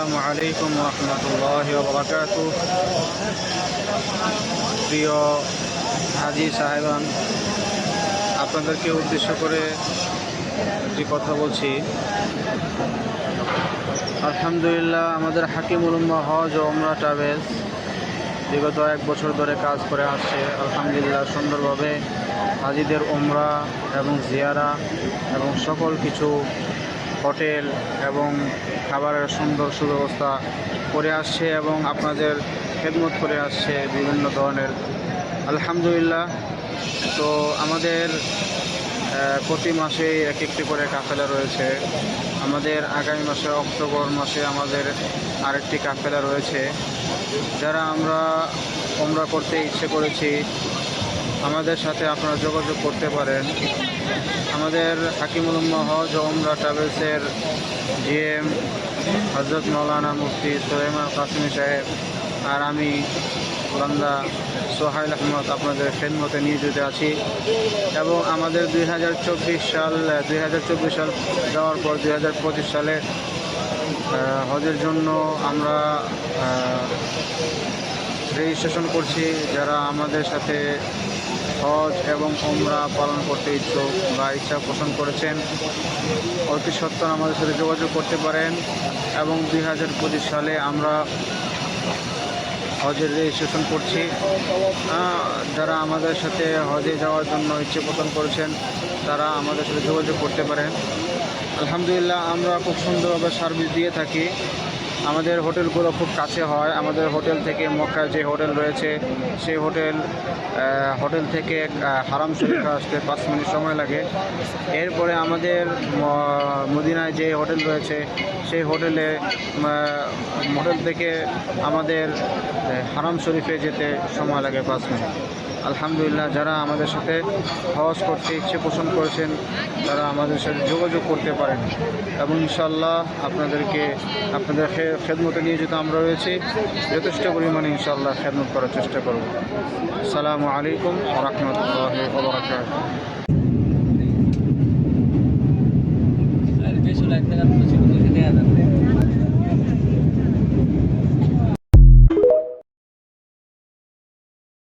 আসসালামু আলাইকুম রহমতুল্লাহ প্রিয় হাজি সাহেবান, আপনাদেরকে উদ্দেশ্য করে একটি কথা বলছি। আলহামদুলিল্লাহ, আমাদের হাকিমুল উম্মাহ হজ ও ওমরা ট্রাভেলস বিগত এক বছর ধরে কাজ করে আসছে। আলহামদুলিল্লাহ, সুন্দরভাবে হাজিদের ওমরা এবং জিয়ারা এবং সকল কিছু হোটেল এবং খাবারের সুন্দর সুব্যবস্থা করে আসছে এবং আপনাদের খেদমত করে আসছে বিভিন্ন ধরনের। আলহামদুলিল্লাহ, তো আমাদের প্রতি মাসে এক একটি করে কাফেলা রয়েছে। আমাদের আগামী মাসে, অক্টোবর মাসে আমাদের আরেকটি কাফেলা রয়েছে। যারা আমরা ওমরা করতে ইচ্ছে করেছি আমাদের সাথে আপনারা যোগাযোগ করতে পারেন। আমাদের হাকিমুল হজ ওমরা ট্রাভেলসের জিএম হজরত মৌলানা মুফতি সোহেমান কাসমি সাহেব আর আমি বান্দা সোহাইল আহমদ আপনাদের খেদমতে নিয়োজিত আছি এবং আমাদের দুই হাজার চব্বিশ সাল, দুই হাজার চব্বিশ সাল যাওয়ার পর দুই হাজার পঁচিশ সালে হজের জন্য আমরা রেজিস্ট্রেশন করছি। যারা আমাদের সাথে হজ এবং ওমরা পালন করতে ইচ্ছুক বা ইচ্ছা পোষণ করেছেন। অতি সত্ত্বর আমাদের সাথে যোগাযোগ করতে পারেন এবং দুই হাজার পঁচিশ সালে আমরা হজের রেজিস্ট্রেশন করছি। যারা আমাদের সাথে হজে যাওয়ার জন্য ইচ্ছে পোষণ করেছেন, তারা আমাদের সাথে যোগাযোগ করতে পারেন। আলহামদুলিল্লাহ, আমরা খুব সুন্দরভাবে সার্ভিস দিয়ে থাকি। আমাদের হোটেলগুলো খুব কাছে হয়। আমাদের হোটেল থেকে মক্কায় যে হোটেল রয়েছে, সেই হোটেল হোটেল থেকে হারাম শরীফ আসতে পাঁচ মিনিট সময় লাগে। এরপরে আমাদের মদিনায় যে হোটেল রয়েছে, সেই হোটেলে হোটেল থেকে আমাদের হারাম শরীফে যেতে সময় লাগে পাঁচ মিনিট। আলহামদুলিল্লাহ, যারা আমাদের সাথে হজ করতে ইচ্ছে পোষণ করেছেন, তারা আমাদের সাথে যোগাযোগ করতে পারেন। এবং ইনশাল্লাহ আপনাদেরকে, আপনাদের খেদমতে নিয়ে যেতে আমরা রয়েছি। যথেষ্ট পরিমাণে ইনশাল্লাহ খেদমত করার চেষ্টা করব। সালামু আলাইকুম রহমতুল্লাহ